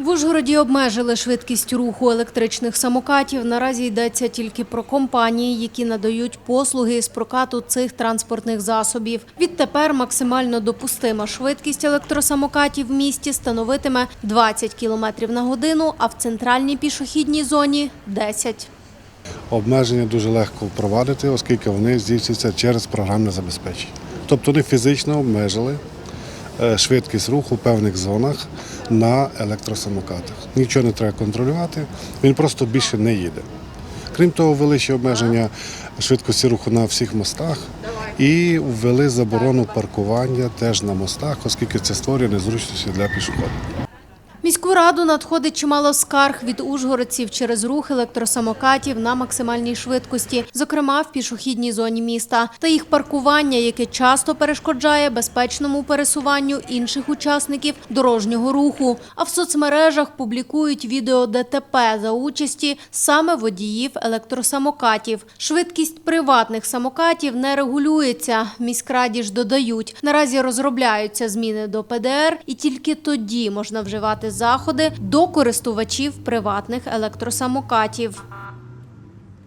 В Ужгороді обмежили швидкість руху електричних самокатів. Наразі йдеться тільки про компанії, які надають послуги з прокату цих транспортних засобів. Відтепер максимально допустима швидкість електросамокатів в місті становитиме 20 км на годину, а в центральній пішохідній зоні – 10. Обмеження дуже легко впровадити, оскільки вони здійснюються через програмне забезпечення. Тобто вони фізично обмежили швидкість руху в певних зонах на електросамокатах. Нічого не треба контролювати, він просто більше не їде. Крім того, ввели ще обмеження швидкості руху на всіх мостах і ввели заборону паркування теж на мостах, оскільки це створює незручності для пішоходів. Міську раду надходить чимало скарг від ужгородців через рух електросамокатів на максимальній швидкості, зокрема в пішохідній зоні міста, та їх паркування, яке часто перешкоджає безпечному пересуванню інших учасників дорожнього руху. А в соцмережах публікують відео ДТП за участі саме водіїв електросамокатів. Швидкість приватних самокатів не регулюється. Міськраді ж додають, наразі розробляються зміни до ПДР, і тільки тоді можна вживати заходи до користувачів приватних електросамокатів.